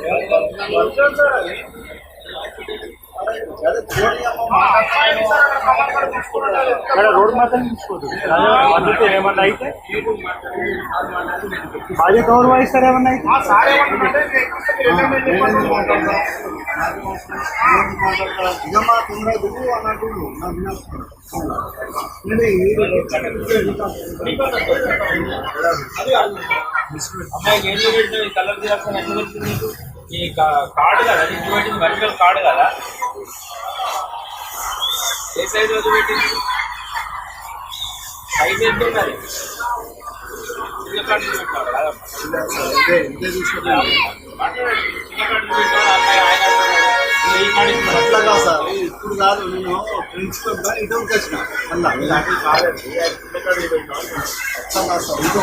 Yeah, I'm not sure. Road మాత్రం తీసుకోదు మద్దతు ఏమన్నా అయితే బాధ్యత ఎవరు వహిస్తారు ఏమన్నా అయితే నిజమా తొందర దిగు అన్నట్టు అమ్మాయికి ఏం చూపెట్టిన ఈ కలర్ చేయాల్సిన ఎట్లా తెలుస్తుంది నీకు ఈ కార్డు కదా నీకు చూపెట్టింది ఒరిజినల్ కార్డు కదా? ఏ సైజ్లో చూపెట్టింది సైజ్ ఎంత ఉన్నది చిన్న కార్డు చూపెట్టాడు కదా. అట్లా సార్ ఇప్పుడు కాదు నేను ప్రిన్సిపల్గా ఇటు వచ్చిన మళ్ళా ఇలాంటి కాదు అట్లా కాదు సార్ ఇదో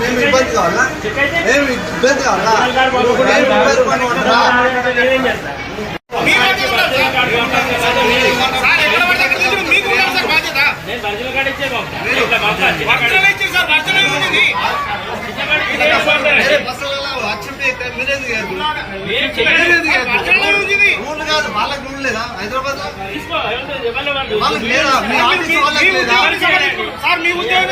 మేము ఇబ్బంది కావాలా మేము ఇబ్బంది కావాలా మేము కాదు వాళ్ళకి రూల్ లేదా? హైదరాబాద్? లో వాళ్ళకి లేదా? మీ ఆఫీస్ వాళ్ళకి లేదా? సార్ మీ ఉద్యోగం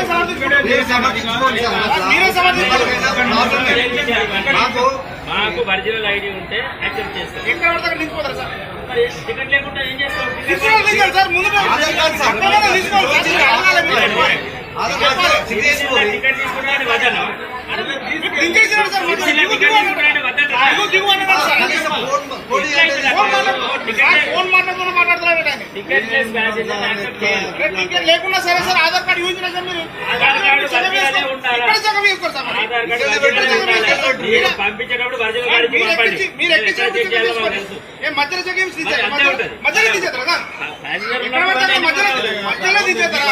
మీరు సమర్థించుకోండి సార్. మీరే సమర్థించుకోండి. ఎవరికైనా ప్రాబ్లం మాకు మాకు ఒరిజినల్ ఐడి ఉంటే యాక్సెప్ట్ చేస్తాం ఎక్కడ పడితే అక్కడ నిలిచిపోతారు సార్. మరి టికెట్ లేకుండా ఏం చేస్తాం తీసుకోవాలి తీసుకోవాలి సార్ ముందు. మీరు మీరు. టికెట్ తీసుకుంటే వద్దను? మీకు దించేసినాడు సార్. ముందు. చిన్న దిగు, టికెట్ దిగు తీసుకుంటే అన్నాడు. వద్దను? దిగు, అన్నాడు సార్. చేయాలి రేపు టికెట్ లేకుండా సరే సార్ ఆధార్ కార్డు యూజ్ మీరు మరి. ఎక్కడ మధ్యలో చెక్ మధ్యలో తీసేస్తారా తీసేస్తారా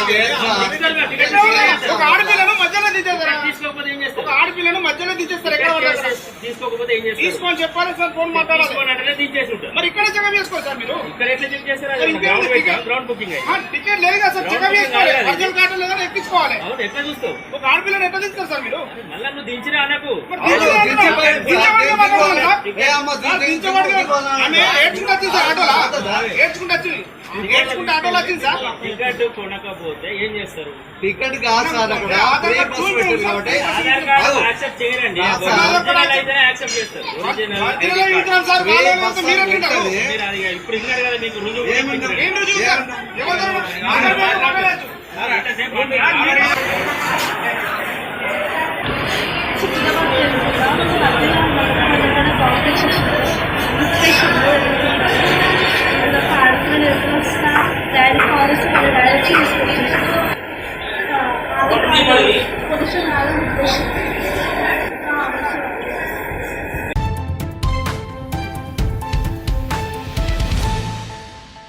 ఒక ఆడపిల్లను మధ్యలో తీసేస్తారా ఒక ఆడపిల్లను మధ్యలో తీసేస్తారు. ఎక్కడ. తీసుకోకపోతే ఏం చేస్తారు? తీసుకొని చెప్పాలి సార్ ఫోన్ మాట్లాడాలి. తీసుకోనంటే తీసేసి ఉంటారు మరి ఇక్కడ చెకప్ చేసుకోవాలి సార్ మీరు. ఇక్కడ ఎట్లా చెక్ చేస్తారు? Ground ticket? బుకింగ్ లేదు కదా సార్ చెకప్ చేసుకోవాలి. ఒరిజినల్ కార్డు లేదని ఎక్కించుకోవాలి. అవును ఎట్లా చూస్తావు? ఒక ఆడపిల్లని ఎట్లా తీస్తారు సార్ మీరు? మళ్ళా నువ్వు దించినా అనకు ఏడ్చుకుంటూ వచ్చింది సార్ ఆటోలా. ఏడ్చుకుంటూ వచ్చింది. టికెట్ కొనకపోతే ఏం చేస్తారు? టికెట్ కాదు సార్ అక్కడ యాక్సెప్ట్ చేయరండి. యాక్సెప్ట్ చేస్తారు. ఇప్పుడు ఇచ్చినారు కదా మీకు రుజువు?